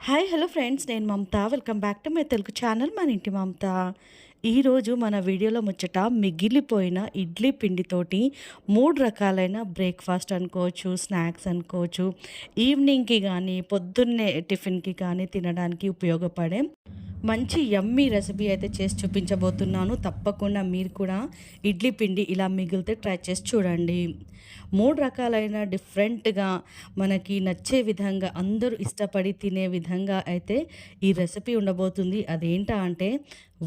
Hi hello friends. నేను Mamata. Welcome back to my Telugu channel మన ఇంటి మమత. ఈరోజు మన వీడియోలో ముచ్చట మిగిలిపోయిన ఇడ్లీ పిండితోటి మూడు రకాలైన బ్రేక్ఫాస్ట్ అనుకోవచ్చు స్నాక్స్ అనుకోవచ్చు ఈవినింగ్కి కానీ పొద్దున్నే టిఫిన్కి కానీ తినడానికి ఉపయోగపడే మంచి యమ్మీ రెసిపీ అయితే చేసి చూపించబోతున్నాను. తప్పకుండా మీరు కూడా ఇడ్లీ పిండి ఇలా మిగిలితే ట్రై చేసి చూడండి. మూడు రకాలైన డిఫరెంట్గా మనకి నచ్చే విధంగా అందరూ ఇష్టపడి తినే విధంగా అయితే ఈ రెసిపీ ఉండబోతుంది. అదేంటా అంటే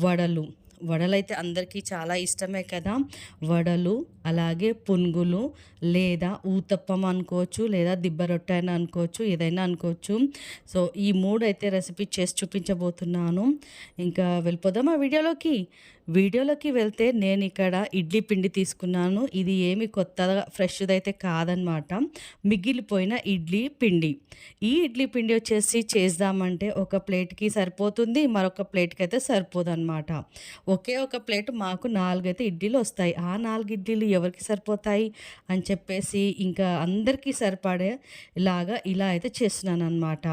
వడలు. వడలైతే అందరికీ చాలా ఇష్టమే కదా. వడలు అలాగే పునుగులు లేదా ఊతప్పం అనుకోవచ్చు లేదా దిబ్బ రొట్టె అయినా అనుకోవచ్చు ఏదైనా అనుకోవచ్చు. సో ఈ మూడు అయితే రెసిపీ చేసి చూపించబోతున్నాను. ఇంకా వెళ్ళిపోదాం ఆ వీడియోలోకి? వీడియోలోకి వెళ్తే నేను ఇక్కడ ఇడ్లీ పిండి తీసుకున్నాను. ఇది ఏమి కొత్తగా ఫ్రెష్ది అయితే కాదనమాట మిగిలిపోయిన ఇడ్లీ పిండి. ఈ ఇడ్లీ పిండి వచ్చేసి చేద్దామంటే ఒక ప్లేట్కి సరిపోతుంది మరొక ప్లేట్కి అయితే సరిపోదు అనమాట ఒకే ఒక ప్లేట్ మాకు నాలుగైతే ఇడ్లీలు వస్తాయి. ఆ నాలుగు ఇడ్లీలు ఎవరికి సరిపోతాయి? అని చెప్పేసి ఇంకా అందరికీ సరిపడేలాగా ఇలా అయితే చేస్తున్నాను అనమాట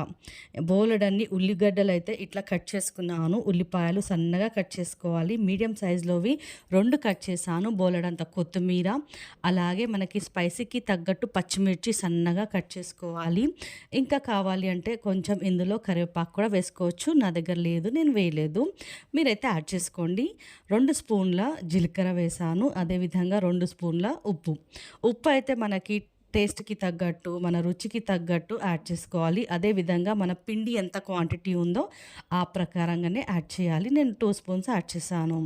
బోలెడన్ని ఉల్లిగడ్డలు అయితే ఇట్లా కట్ చేసుకున్నాను. ఉల్లిపాయలు సన్నగా కట్ చేసుకోవాలి. మీడియం సైజులోవి రెండు కట్ చేశాను. బోలెడంత కొత్తిమీర అలాగే మనకి స్పైసీకి తగ్గట్టు పచ్చిమిర్చి సన్నగా కట్ చేసుకోవాలి. ఇంకా కావాలి అంటే కొంచెం ఇందులో కరివేపాకు కూడా వేసుకోవచ్చు. నా దగ్గర లేదు నేను వేయలేదు. మీరైతే యాడ్ చేసుకోండి. రెండు స్పూన్ల జీలకర్ర వేసాను అదేవిధంగా రెండు స్పూన్ల ఉప్పు. ఉప్పు అయితే మనకి టేస్ట్కి తగ్గట్టు మన రుచికి తగ్గట్టు యాడ్ చేసుకోవాలి. అదేవిధంగా మన పిండి ఎంత క్వాంటిటీ ఉందో ఆ ప్రకారంగానే యాడ్ చేయాలి. నేను టూ స్పూన్స్ యాడ్ చేశాను.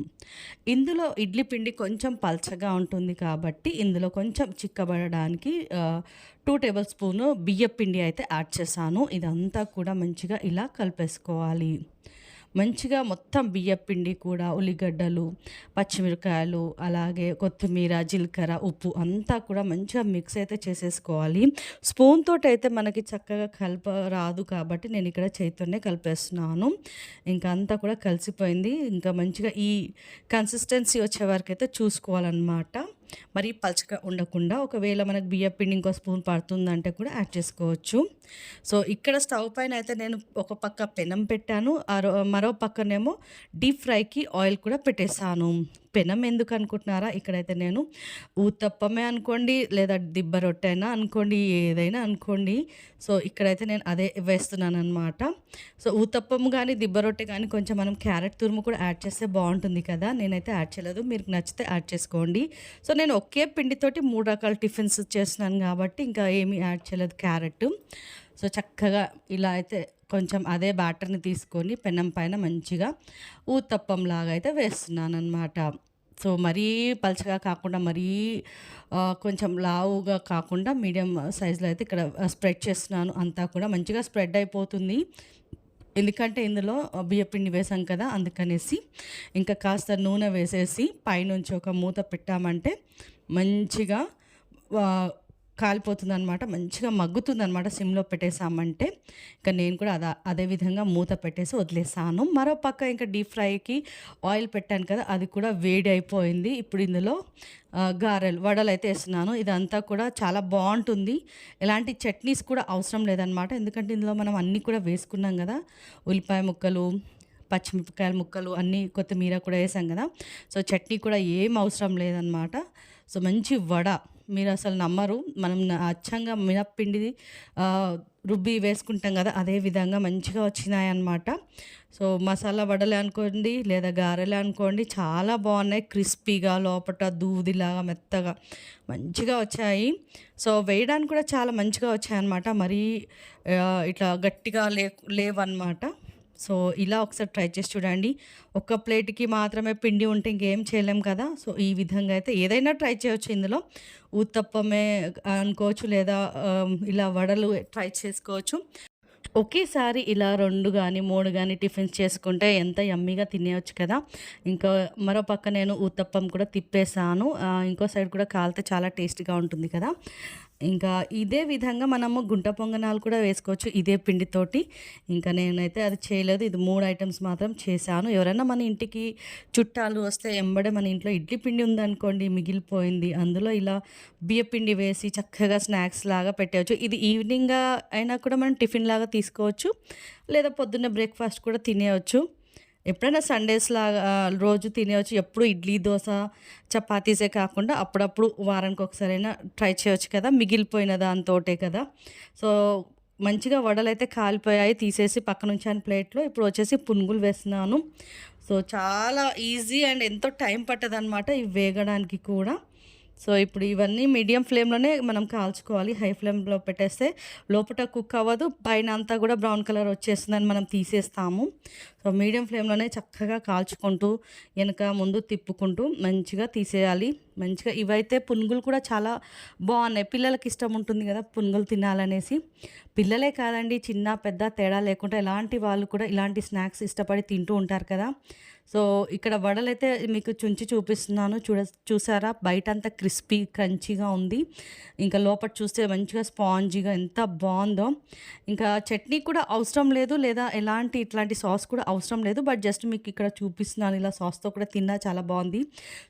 ఇందులో ఇడ్లీ పిండి కొంచెం పల్చగా ఉంటుంది కాబట్టి ఇందులో కొంచెం చిక్కబడడానికి టూ టేబుల్ స్పూను బియ్య పిండి అయితే యాడ్ చేశాను. ఇదంతా కూడా మంచిగా ఇలా కలిపేసుకోవాలి. మంచిగా మొత్తం బియ్యం పిండి కూడా ఉల్లిగడ్డలు పచ్చిమిరకాయలు అలాగే కొత్తిమీర జీలకర్ర ఉప్పు అంతా కూడా మంచిగా మిక్స్ అయితే చేసేసుకోవాలి. స్పూన్ తోటి అయితే మనకి చక్కగా కలప రాదు కాబట్టి నేను ఇక్కడ చేతితోనే కలిపేస్తున్నాను. ఇంకా అంతా కూడా కలిసిపోయింది. ఇంకా మంచిగా ఈ కన్సిస్టెన్సీ వచ్చే వరకు అయితే చూసుకోవాలన్నమాట. మరి పలచగా ఉండకుండా ఒకవేళ మనకు బియ్యం పిండి ఇంకో స్పూన్ పడుతుందంటే కూడా యాడ్ చేసుకోవచ్చు. సో ఇక్కడ స్టవ్ పైన అయితే నేను ఒక పక్క పెనం పెట్టాను. మరో పక్కనేమో డీప్ ఫ్రైకి ఆయిల్ కూడా పెట్టేశాను. పెనం ఎందుకు అనుకుంటున్నారా? ఇక్కడైతే నేను ఊతప్పమే అనుకోండి లేదా దిబ్బ రొట్టె అయినా అనుకోండి ఏదైనా అనుకోండి. సో ఇక్కడైతే నేను అదే వేస్తున్నాను అనమాట సో ఊతప్పం కానీ దిబ్బ రొట్టె కానీ కొంచెం మనం క్యారెట్ తురుము కూడా యాడ్ చేస్తే బాగుంటుంది కదా? నేనైతే యాడ్ చేయలేదు. మీరు నచ్చితే యాడ్ చేసుకోండి. సో నేను ఒకే పిండితోటి మూడు రకాల టిఫిన్స్ చేస్తున్నాను కాబట్టి ఇంకా ఏమీ యాడ్ చేయలేదు క్యారెట్. సో చక్కగా ఇలా అయితే కొంచెం అదే బ్యాటర్ని తీసుకొని పెనం పైన మంచిగా ఊతప్పం లాగా అయితే వేస్తున్నాను అనమాట సో మరీ పలచగా కాకుండా మరీ కొంచెం లావుగా కాకుండా మీడియం సైజులో అయితే ఇక్కడ స్ప్రెడ్ చేస్తున్నాను. అంతా కూడా మంచిగా స్ప్రెడ్ అయిపోతుంది. ఎందుకంటే ఇందులో బియ్యపిండి వేసాం కదా అందుకనేసి ఇంకా కాస్త నూనె వేసేసి పైనుంచి ఒక మూత పెట్టామంటే మంచిగా కాలిపోతుంది అనమాట మంచిగా మగ్గుతుంది అనమాట సిమ్లో పెట్టేసామంటే ఇంకా నేను కూడా అదా అదే విధంగా మూత పెట్టేసి వదిలేసాను. మరో పక్క ఇంకా డీప్ ఫ్రైకి ఆయిల్ పెట్టాను కదా అది కూడా వేడి అయిపోయింది. ఇప్పుడు ఇందులో గారెలు వడలు అయితే వేస్తున్నాను. ఇదంతా కూడా చాలా బాగుంటుంది. ఎలాంటి చట్నీస్ కూడా అవసరం లేదనమాట ఎందుకంటే ఇందులో మనం అన్నీ కూడా వేసుకున్నాం కదా ఉల్లిపాయ ముక్కలు పచ్చిమిరపకాయల ముక్కలు అన్నీ కొత్తిమీర కూడా వేసాం కదా. సో చట్నీ కూడా ఏం అవసరం లేదనమాట సో మంచి వడ. మీరు అసలు నమ్మరు. మనం అచ్చంగా మినప్పిండిది రుబ్బి వేసుకుంటాం కదా అదే విధంగా మంచిగా వచ్చినాయి అన్నమాట సో మసాలా వడలే అనుకోండి లేదా గారెలే అనుకోండి చాలా బాగున్నాయి. క్రిస్పీగా లోపల దూదిలాగా మెత్తగా మంచిగా వచ్చాయి. సో వేయడానికి కూడా చాలా మంచిగా వచ్చాయి అన్నమాట మరీ ఇట్లా గట్టిగా లే లేవన్నమాట. సో ఇలా ఒకసారి ట్రై చేసి చూడండి. ఒక ప్లేట్కి మాత్రమే పిండి ఉంటే ఇంకేం చేయలేం కదా. సో ఈ విధంగా అయితే ఏదైనా ట్రై చేయవచ్చు ఇందులో. ఊతప్పమే అనుకోవచ్చు లేదా ఇలా వడలు ట్రై చేసుకోవచ్చు. ఒకేసారి ఇలా రెండు కానీ మూడు కానీ టిఫిన్స్ చేసుకుంటే ఎంత యమ్మీగా తినేయచ్చు కదా. ఇంకా మరో పక్క నేను ఊతప్పం కూడా తిప్పేసాను ఇంకో సైడ్ కూడా కాలితే చాలా టేస్టీగా ఉంటుంది కదా. ఇంకా ఇదే విధంగా మనము గుంట పొంగనాలు కూడా వేసుకోవచ్చు ఇదే పిండితోటి. ఇంకా నేనైతే అది చేయలేదు ఇది మూడు ఐటమ్స్ మాత్రం చేశాను. ఎవరైనా మన ఇంటికి చుట్టాలు వస్తే ఎంబడే మన ఇంట్లో ఇడ్లీ పిండి ఉందనుకోండి మిగిలిపోయింది. అందులో ఇలా బియ్య పిండి వేసి చక్కగా స్నాక్స్ లాగా పెట్టవచ్చు ఇది ఈవినింగ్ అయినా కూడా మనం టిఫిన్ లాగా తీసుకోవచ్చు లేదా పొద్దున్న బ్రేక్ఫాస్ట్ కూడా తినేయచ్చు. ఎప్పుడైనా సండేస్ లాగా రోజు తినేవచ్చు ఎప్పుడు ఇడ్లీ దోశ చపాతీసే కాకుండా అప్పుడప్పుడు వారానికి ఒకసారైనా ట్రై చేయొచ్చు కదా. మిగిలిపోయిన దాంతోటే కదా. సో మంచిగా వడలు అయితే కాలిపోయాయి. తీసేసి పక్కన ఉంచాను ప్లేట్లో ఇప్పుడు వచ్చేసి పునుగులు వేస్తున్నాను. సో చాలా ఈజీ అండ్ ఎంతో టైం పట్టదనమాట ఇవి వేగడానికి కూడా. సో ఇప్పుడు ఇవన్నీ మీడియం ఫ్లేమ్లోనే మనం కాల్చుకోవాలి. హై ఫ్లేమ్లో పెట్టేస్తే లోపల కుక్ అవ్వదు. పైన అంతా కూడా బ్రౌన్ కలర్ వచ్చేస్తుందని మనం తీసేస్తాము. సో మీడియం ఫ్లేమ్లోనే చక్కగా కాల్చుకుంటూ వెనక ముందు తిప్పుకుంటూ మంచిగా తీసేయాలి. మంచిగా ఇవైతే పునుగులు కూడా చాలా బాగున్నాయి. పిల్లలకి ఇష్టం ఉంటుంది కదా పునుగులు తినాలనేసి. పిల్లలే కాదండి చిన్న పెద్ద తేడా లేకుండా ఎలాంటి వాళ్ళు కూడా ఇలాంటి స్నాక్స్ ఇష్టపడి తింటూ ఉంటారు కదా. సో ఇక్కడ వడలైతే మీకు చుంచి చూపిస్తున్నాను. చూడ చూసారా? బయట అంతా క్రిస్పీ క్రంచీగా ఉంది. ఇంకా లోపల చూస్తే మంచిగా స్పాంజీగా ఎంత బాగుందో. ఇంకా చట్నీ కూడా అవసరం లేదు లేదా ఎలాంటి ఇట్లాంటి సాస్ కూడా అవసరం లేదు. బట్ జస్ట్ మీకు ఇక్కడ చూపిస్తున్నాను. ఇలా సాస్తో కూడా తిన్నా చాలా బాగుంది.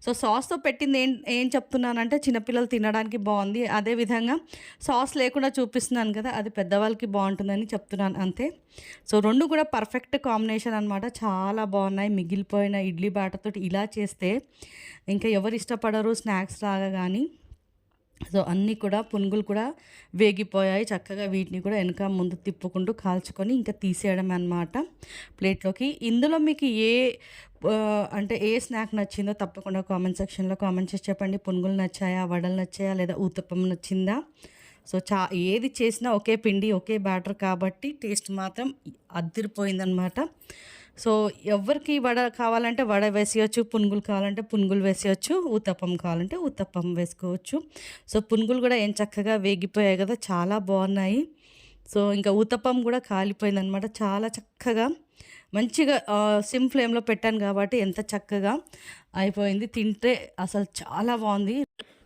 సో సాస్తో పెట్టింది ఏం ఏం చెప్తున్నానంటే చిన్నపిల్లలు తినడానికి బాగుంది. అదేవిధంగా సాస్ లేకుండా చూపిస్తున్నాను కదా అది పెద్దవాళ్ళకి బాగుంటుందని చెప్తున్నాను అంతే. సో రెండు కూడా పర్ఫెక్ట్ కాంబినేషన్ అనమాట చాలా బాగున్నాయి. మిగిలి మిగిలిపోయిన ఇడ్లీ బాటతో ఇలా చేస్తే ఇంకా ఎవరు ఇష్టపడరు స్నాక్స్ లాగా కానీ. సో అన్నీ కూడా పునుగులు కూడా వేగిపోయాయి. చక్కగా వీటిని కూడా వెనక ముందు తిప్పుకుంటూ కాల్చుకొని ఇంకా తీసేయడం అనమాట ప్లేట్లోకి ఇందులో మీకు ఏ అంటే ఏ స్నాక్ నచ్చిందో తప్పకుండా కామెంట్ సెక్షన్లో కామెంట్ చేసి చెప్పండి. పునుగులు నచ్చాయా వడలు నచ్చాయా లేదా ఊతప్పం నచ్చిందా? సో చా ఏది చేసినా ఒకే పిండి ఒకే బ్యాటర్ కాబట్టి టేస్ట్ మాత్రం అద్దరిపోయిందనమాట సో ఎవరికి వడ కావాలంటే వడ వేసేయచ్చు పునుగులు కావాలంటే పునుగులు వేసేయచ్చు ఉత్తప్పం కావాలంటే ఉత్తప్పం వేసుకోవచ్చు. సో పునుగులు కూడా ఏం చక్కగా వేగిపోయాయి కదా చాలా బాగున్నాయి. సో ఇంకా ఊతప్పం కూడా కాలిపోయిందనమాట చాలా చక్కగా. మంచిగా సిమ్ ఫ్లేమ్లో పెట్టాను కాబట్టి ఎంత చక్కగా అయిపోయింది తింటే అసలు చాలా బాగుంది.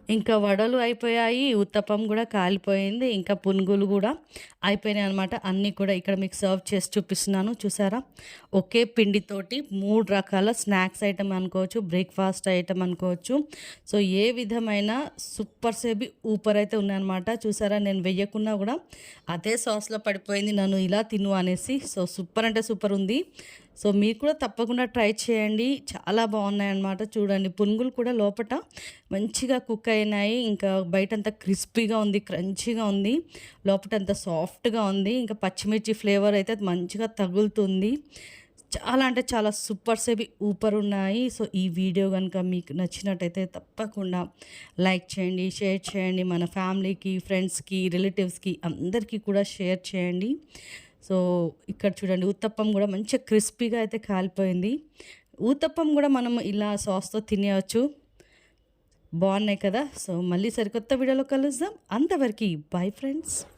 ఇంకా వడలు అయిపోయాయి ఉత్తపం కూడా కాలిపోయింది ఇంకా పునుగులు కూడా అయిపోయినాయి అనమాట అన్నీ కూడా ఇక్కడ మీకు సర్వ్ చేసి చూపిస్తున్నాను చూసారా? ఒకే పిండితోటి మూడు రకాల స్నాక్స్ ఐటమ్ అనుకోవచ్చు బ్రేక్ఫాస్ట్ ఐటమ్ అనుకోవచ్చు. సో ఏ విధమైన సూపర్ సేబి ఊపర్ అయితే ఉన్నాయన్నమాట. చూసారా? నేను వెయ్యకున్నా కూడా అదే సాస్లో పడిపోయింది నన్ను ఇలా తిను అనేసి. సో సూపర్ అంటే సూపర్ ఉంది. సో మీరు కూడా తప్పకుండా ట్రై చేయండి. చాలా బాగున్నాయి అన్నమాట చూడండి పునుగులు కూడా లోపల మంచిగా కుక్ అయినాయి. ఇంకా బయట అంతా క్రిస్పీగా ఉంది క్రంచీగా ఉంది. లోపల అంత సాఫ్ట్గా ఉంది. ఇంకా పచ్చిమిర్చి ఫ్లేవర్ అయితే మంచిగా తగులుతుంది. చాలా అంటే చాలా సూపర్ సేవి ఊపర్ ఉన్నాయి. సో ఈ వీడియో కనుక మీకు నచ్చినట్టయితే తప్పకుండా లైక్ చేయండి షేర్ చేయండి. మన ఫ్యామిలీకి ఫ్రెండ్స్కి రిలేటివ్స్కి అందరికీ కూడా షేర్ చేయండి. సో ఇక్కడ చూడండి ఉత్తప్పం కూడా మంచిగా క్రిస్పీగా అయితే కాలిపోయింది. ఊతప్పం కూడా మనం ఇలా సాస్తో తినేయచ్చు. బాగున్నాయి కదా? సో మళ్ళీ సరికొత్త వీడియోలో కలుద్దాం. అంతవరకు బాయ్ ఫ్రెండ్స్.